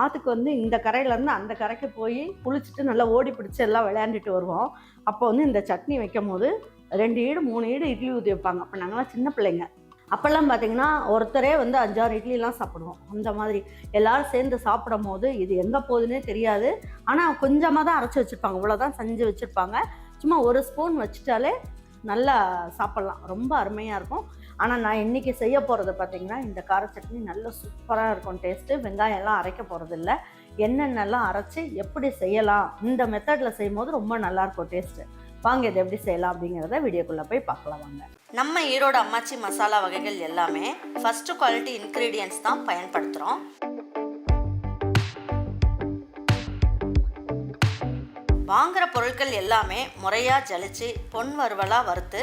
ஆற்றுக்கு வந்து இந்த கரையிலேருந்து அந்த கரைக்கு போய் குளிச்சுட்டு நல்லா ஓடி பிடிச்சி எல்லாம் விளையாண்டுட்டு வருவோம். அப்போ வந்து இந்த சட்னி வைக்கும் போது ரெண்டு ஈடு மூணு ஈடு இட்லி ஊற்றி வைப்பாங்க. அப்போ நாங்களாம் சின்ன பிள்ளைங்க. அப்போல்லாம் பார்த்தீங்கன்னா ஒருத்தரே வந்து அஞ்சாறு இட்லிலாம் சாப்பிடுவோம். அந்த மாதிரி எல்லோரும் சேர்ந்து சாப்பிடும் போது இது எங்கே போகுதுன்னே தெரியாது. ஆனால் கொஞ்சமாக தான் அரைச்சி வச்சுருப்பாங்க. இவ்வளோதான் செஞ்சு வச்சுருப்பாங்க. சும்மா ஒரு ஸ்பூன் வச்சுட்டாலே நல்லா சாப்பிட்லாம். ரொம்ப அருமையாக இருக்கும். ஆனால் நான் இன்றைக்கி செய்ய போகிறது பார்த்திங்கன்னா இந்த கார சட்னி நல்ல சூப்பராக இருக்கும். டேஸ்ட்டு வெங்காயம்லாம் அரைக்க போகிறதில்ல என்னென்னலாம் அரைச்சி எப்படி செய்யலாம் இந்த மெத்தடில் செய்யும் போது ரொம்ப நல்லாயிருக்கும் டேஸ்ட்டு வாங்க இதை எப்படி செய்யலாம் அப்படிங்கிறத வீடியோக்குள்ளே போய் பார்க்கலாம் வாங்க. நம்ம ஈரோடு அம்மாச்சி மசாலா வகைகள் எல்லாமே ஃபஸ்ட்டு குவாலிட்டி இன்க்ரீடியன்ஸ் தான் பயன்படுத்துகிறோம் வாங்குகிற பொருட்கள் எல்லாமே முறையாக ஜலிச்சு பொன் வறுவலாக வறுத்து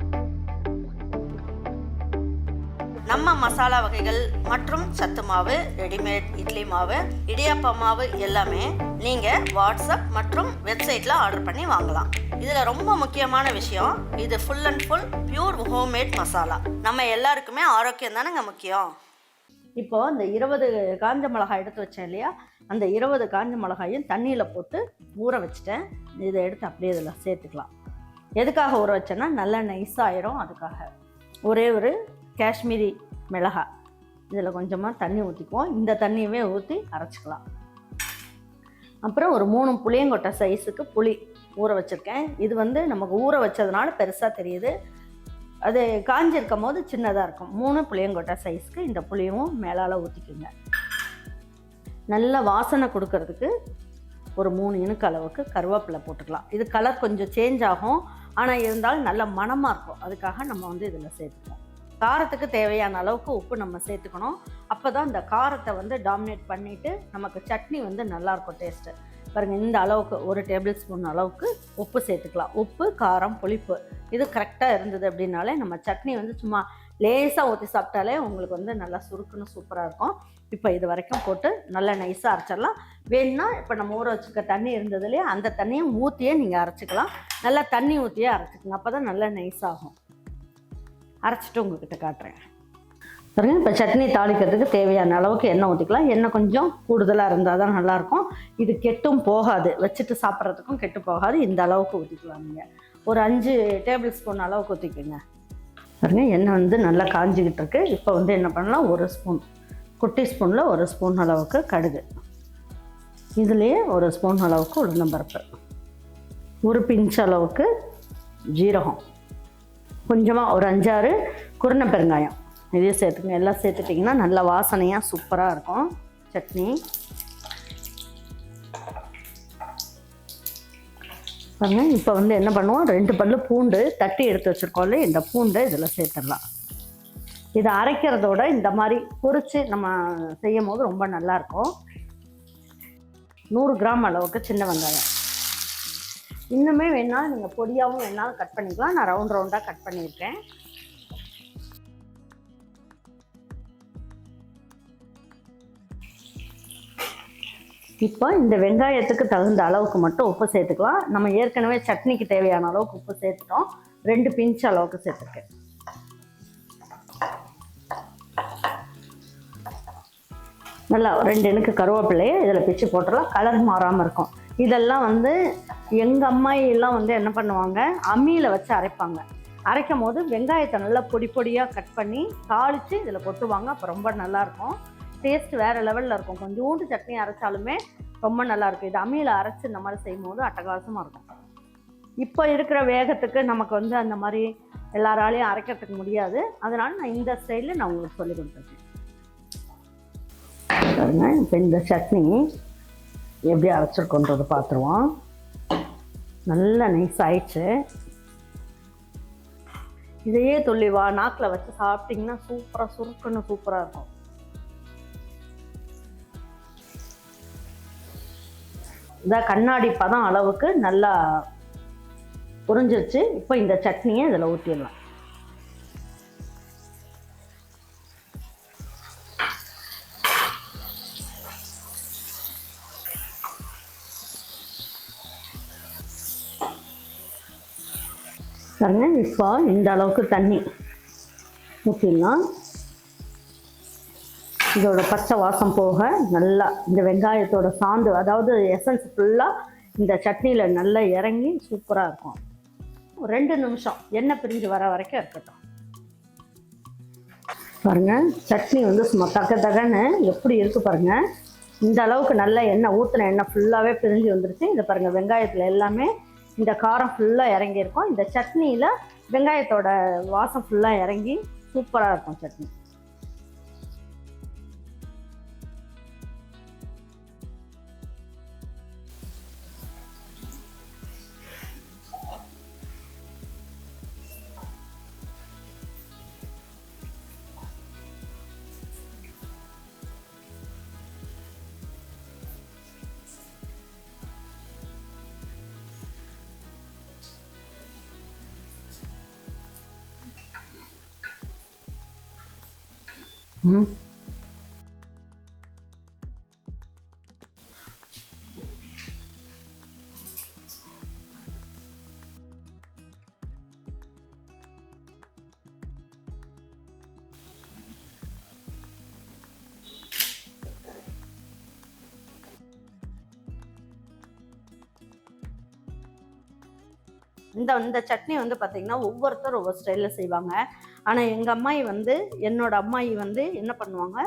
நம்ம மசாலா வகைகள் மற்றும் சத்து மாவு ரெடிமேட் இட்லி மாவு இடியாப்ப மாவு எல்லாமே நீங்கள் வாட்ஸ்அப் மற்றும் வெப்சைட்டில் ஆர்டர் பண்ணி வாங்கலாம். இதில் ரொம்ப முக்கியமான விஷயம் இது full and full pure homemade masala. நம்ம எல்லாருக்குமே ஆரோக்கியம் தானேங்க முக்கியம்? இப்போ இந்த இருபது காஞ்ச மிளகாய் எடுத்து வச்சேன் இல்லையா? அந்த இருபது காஞ்ச மிளகாயும் தண்ணியில் போட்டு ஊற வச்சுட்டேன். இதை எடுத்து அப்படியே இதில் சேர்த்துக்கலாம். எதுக்காக ஊற வச்சேன்னா நல்லா நைஸாயிரும் அதுக்காக. ஒரே ஒரு காஷ்மீரி மிளகாய் இதில் கொஞ்சமாக தண்ணி ஊற்றிக்குவோம் இந்த தண்ணியவே ஊற்றி அரைச்சிக்கலாம். அப்புறம் ஒரு மூணு புளியங்கொட்டை சைஸுக்கு புளி ஊற வச்சுருக்கேன். இது வந்து நமக்கு ஊற வச்சதுனால பெருசாக தெரியுது. அது காஞ்சிருக்கும் போது சின்னதாக இருக்கும். மூணு புளியங்கொட்டை சைஸ்க்கு இந்த புளியும் மேலால் ஊற்றிக்குங்க நல்ல வாசனை கொடுக்கறதுக்கு ஒரு மூணு இனுக்கு அளவுக்கு கருவேப்பிலை போட்டுக்கலாம். இது கலர் கொஞ்சம் சேஞ்ச் ஆகும். ஆனால் இருந்தாலும் நல்ல மணமாக இருக்கும். அதுக்காக நம்ம வந்து இதில் சேர்த்துக்கலாம் காரத்துக்கு தேவையான அளவுக்கு உப்பு நம்ம சேர்த்துக்கணும். அப்போ தான் இந்த காரத்தை வந்து டாமினேட் பண்ணிவிட்டு நமக்கு சட்னி வந்து நல்லாயிருக்கும் டேஸ்ட்டு பாருங்கள் இந்த அளவுக்கு ஒரு டேபிள் ஸ்பூன் அளவுக்கு உப்பு சேர்த்துக்கலாம். உப்பு காரம் புளிப்பு. இது கரெக்டாக இருந்தது அப்படின்னாலே நம்ம சட்னி வந்து சும்மா லேசாக ஊற்றி சாப்பிட்டாலே உங்களுக்கு வந்து நல்லா சுருக்குன்னு சூப்பராக இருக்கும். இப்போ இது வரைக்கும் போட்டு நல்லா நைஸாக அரைச்சிடலாம். வேணும்னா இப்போ நம்ம ஊற வச்சுக்க தண்ணி இருந்ததுலேயே அந்த தண்ணியும் ஊற்றியே நீங்கள் அரைச்சிக்கலாம். நல்லா தண்ணி ஊற்றியே அரைச்சிக்கலாம் அப்போ தான் நல்லா நைஸாகும் அரைச்சிட்டு உங்ககிட்ட காட்டுறேன். பாருங்க இப்போ சட்னி தாளிக்கிறதுக்கு தேவையான அளவுக்கு எண்ணெய் ஊற்றிக்கலாம் எண்ணெய் கொஞ்சம் கூடுதலாக இருந்தால் தான் நல்லாயிருக்கும். இது கெட்டும் போகாது. வச்சுட்டு சாப்பிட்றதுக்கும் கெட்டு போகாது. இந்த அளவுக்கு ஊற்றிக்கலாம் நீங்கள் ஒரு அஞ்சு டேபிள் ஸ்பூன் அளவுக்கு ஊற்றிக்கோங்க பாருங்க எண்ணெய் வந்து நல்லா காஞ்சிக்கிட்டு இருக்கு. இப்போ வந்து என்ன பண்ணலாம்? ஒரு ஸ்பூன் குட்டி ஸ்பூனில் ஒரு ஸ்பூன் அளவுக்கு கடுகு. இதுலேயே ஒரு ஸ்பூன் அளவுக்கு உளுந்தம்பருப்பு. ஒரு பிஞ்ச் அளவுக்கு ஜீரகம். கொஞ்சமாக ஒரு அஞ்சாறு குருணை பெருங்காயம். இதையும் சேர்த்துக்கங்க. எல்லாம் சேர்த்துட்டிங்கன்னா நல்ல வாசனையாக சூப்பராக இருக்கும். சட்னி. பாருங்கள் இப்போ வந்து என்ன பண்ணுவோம்? ரெண்டு பல்லு பூண்டு தட்டி எடுத்து வச்சுருக்கோம்ல இந்த பூண்டை இதில் சேர்த்துடலாம். இதை அரைக்கிறதோட இந்த மாதிரி பொரித்து நம்ம செய்யும் போது ரொம்ப நல்லாயிருக்கும் நூறு கிராம் அளவுக்கு சின்ன வெங்காயம். இன்னுமே வேணாலும் நீங்கள் பொடியாகவும் வேணாலும் கட் பண்ணிக்கலாம். நான் ரவுண்ட் ரவுண்டாக கட் பண்ணியிருக்கேன். இப்போ இந்த வெங்காயத்துக்கு தகுந்த அளவுக்கு மட்டும் உப்பு சேர்த்துக்கலாம். நம்ம ஏற்கனவே சட்னிக்கு தேவையான அளவுக்கு உப்பு சேர்த்துட்டோம். ரெண்டு பிஞ்ச் அளவுக்கு சேர்த்துருக்கேன். நல்லா ரெண்டு எனக்கு கருவேப்பிலையை இதில் பிச்சு போட்டுடலாம் கலர் மாறாமல் இருக்கும். இதெல்லாம் வந்து எங்கள் அம்மாயெல்லாம் வந்து என்ன பண்ணுவாங்க? அம்மியில் வச்சு அரைப்பாங்க. அரைக்கும் போது வெங்காயத்தை நல்லா பொடி பொடியாக கட் பண்ணி தாளித்து இதில் கொட்டுவாங்க. அப்போ ரொம்ப நல்லாயிருக்கும் டேஸ்ட் வேறு லெவலில் இருக்கும். கொஞ்சோண்டு சட்னி அரைச்சாலுமே ரொம்ப நல்லாயிருக்கும் இது அம்மியில் அரைச்சி இந்த மாதிரி செய்யும் போது அட்டகாசமாக இருக்கும். இப்போ இருக்கிற வேகத்துக்கு நமக்கு வந்து அந்த மாதிரி எல்லாராலையும் அரைக்கிறதுக்கு முடியாது. அதனால் நான் இந்த ஸ்டைலில் நான் உங்களுக்கு சொல்லி கொடுத்துருக்கேன். பாருங்க. இப்போ இந்த சட்னி எப்படி அரைச்சிருக்கோன்றது பார்த்துருவோம் நல்லா நைஸ் ஆயிடுச்சு. இதையே சொல்லி வா நாக்கில் வச்சு சாப்பிட்டிங்கன்னா சூப்பராக சுருக்குன்னு சூப்பராக இருக்கும். இதாக கண்ணாடி பதம் அளவுக்கு நல்லா புரிஞ்சிருச்சு. இப்போ இந்த சட்னியை இதில் ஊற்றிடலாம் பாருங்க இப்போ இந்த அளவுக்கு தண்ணி ஊற்றிடலாம் இதோட பச்சை வாசம் போக நல்லா இந்த வெங்காயத்தோட சாந்து அதாவது எசன்ஸ் ஃபுல்லாக இந்த சட்னியில் நல்லா இறங்கி சூப்பராக இருக்கும். ஒரு ரெண்டு நிமிஷம் எண்ணெய் பிரிஞ்சு வர வரைக்கும் இருக்கட்டும். பாருங்கள் சட்னி வந்து சும்மா தக்க தகன்னு எப்படி இருக்குது பாருங்கள் இந்த அளவுக்கு நல்ல எண்ணெய் ஊற்றின எண்ணெய் ஃபுல்லாகவே பிரிஞ்சு வந்துருச்சு. இதை பாருங்கள் வெங்காயத்தில் எல்லாமே இந்த காரம் ஃபுல்லாக இறங்கியிருக்கும். இந்த சட்னியில் வெங்காயத்தோட வாசம் ஃபுல்லாக இறங்கி சூப்பராக இருக்கும் சட்னி. 嗯。இந்த இந்த சட்னி வந்து பார்த்திங்கன்னா ஒவ்வொருத்தரும் ஒவ்வொரு ஸ்டைலில் செய்வாங்க. ஆனால் எங்கள் அம்மாயி வந்து என்னோட அம்மாயி வந்து என்ன பண்ணுவாங்க?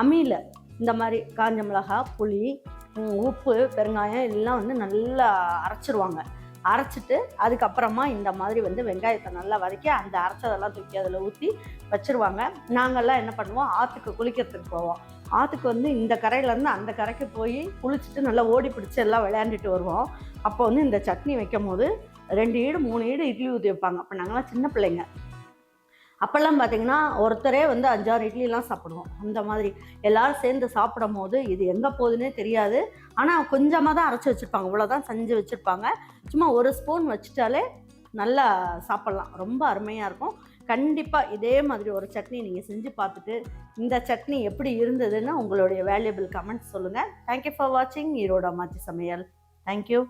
அம்மியில் இந்த மாதிரி காஞ்ச மிளகாய் புளி உப்பு பெருங்காயம் எல்லாம் வந்து நல்லா அரைச்சிருவாங்க. அரைச்சிட்டு அதுக்கப்புறமா இந்த மாதிரி வந்து வெங்காயத்தை நல்லா வதக்கி அந்த அரைச்சதெல்லாம் தூக்கி அதில் ஊற்றி வச்சிருவாங்க. நாங்கள்லாம் என்ன பண்ணுவோம்? ஆற்றுக்கு குளிக்கிறதுக்கு போவோம். ஆற்றுக்கு வந்து இந்த கரையிலேருந்து அந்த கரைக்கு போய் குளிச்சுட்டு நல்லா ஓடி பிடிச்சி எல்லாம் விளையாண்டுட்டு வருவோம். அப்போ வந்து இந்த சட்னி வைக்கும் போது ரெண்டு ஈடு மூணு ஈடு இட்லி ஊற்றி வைப்பாங்க. அப்போ நாங்களாம் சின்ன பிள்ளைங்க. அப்போல்லாம் பார்த்தீங்கன்னா ஒருத்தரே வந்து அஞ்சாறு இட்லிலாம் சாப்பிடுவோம். அந்த மாதிரி. எல்லோரும் சேர்ந்து சாப்பிடும் போது இது எங்கே போகுதுன்னே தெரியாது. ஆனால் கொஞ்சமாக தான் அரைச்சி வச்சுருப்பாங்க. இவ்வளோதான் செஞ்சு வச்சுருப்பாங்க. சும்மா ஒரு ஸ்பூன் வச்சுட்டாலே நல்லா சாப்பிட்லாம். ரொம்ப அருமையாக இருக்கும். கண்டிப்பாக இதே மாதிரி ஒரு சட்னி நீங்கள் செஞ்சு பார்த்துட்டு இந்த சட்னி எப்படி இருந்ததுன்னு உங்களுடைய வேல்யூபிள் கமெண்ட்ஸ் சொல்லுங்கள் தேங்க்யூ ஃபார் வாட்சிங் ஈரோட மாச்சி சமையல். தேங்க்யூ